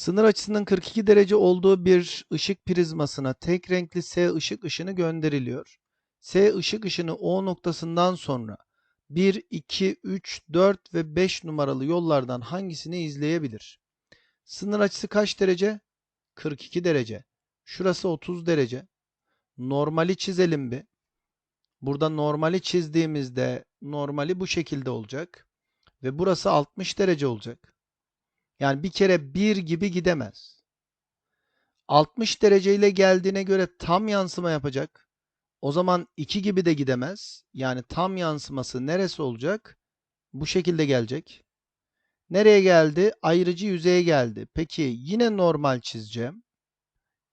Sınır açısının 42 derece olduğu bir ışık prizmasına tek renkli S ışık ışını gönderiliyor. S ışık ışını O noktasından sonra 1, 2, 3, 4 ve 5 numaralı yollardan hangisini izleyebilir? Sınır açısı kaç derece? 42 derece. Şurası 30 derece. Normali çizelim bir. Burada normali çizdiğimizde normali bu şekilde olacak. Ve burası 60 derece olacak. Yani bir kere 1 gibi gidemez. 60 derece ile geldiğine göre tam yansıma yapacak. O zaman 2 gibi de gidemez. Yani tam yansıması neresi olacak? Bu şekilde gelecek. Nereye geldi? Ayrıcı yüzeye geldi. Peki yine normal çizeceğim.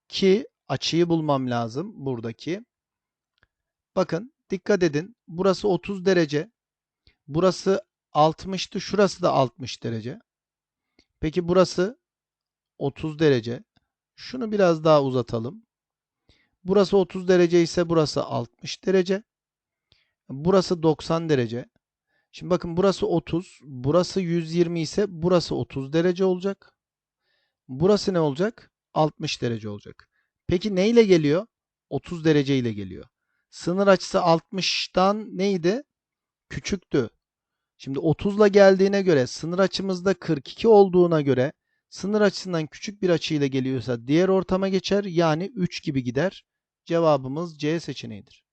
Ki açıyı bulmam lazım buradaki. Bakın dikkat edin. Burası 30 derece. Burası 60'tı. Şurası da 60 derece. Peki burası 30 derece. Şunu biraz daha uzatalım. Burası 30 derece ise burası 60 derece. Burası 90 derece. Şimdi bakın burası 30, burası 120 ise burası 30 derece olacak. Burası ne olacak? 60 derece olacak. Peki ne ile geliyor? 30 derece ile geliyor. Sınır açısı 60'tan neydi? Küçüktü. Şimdi 30 ile geldiğine göre sınır açımızda 42 olduğuna göre sınır açısından küçük bir açı ile geliyorsa diğer ortama geçer yani 3 gibi gider. Cevabımız C seçeneğidir.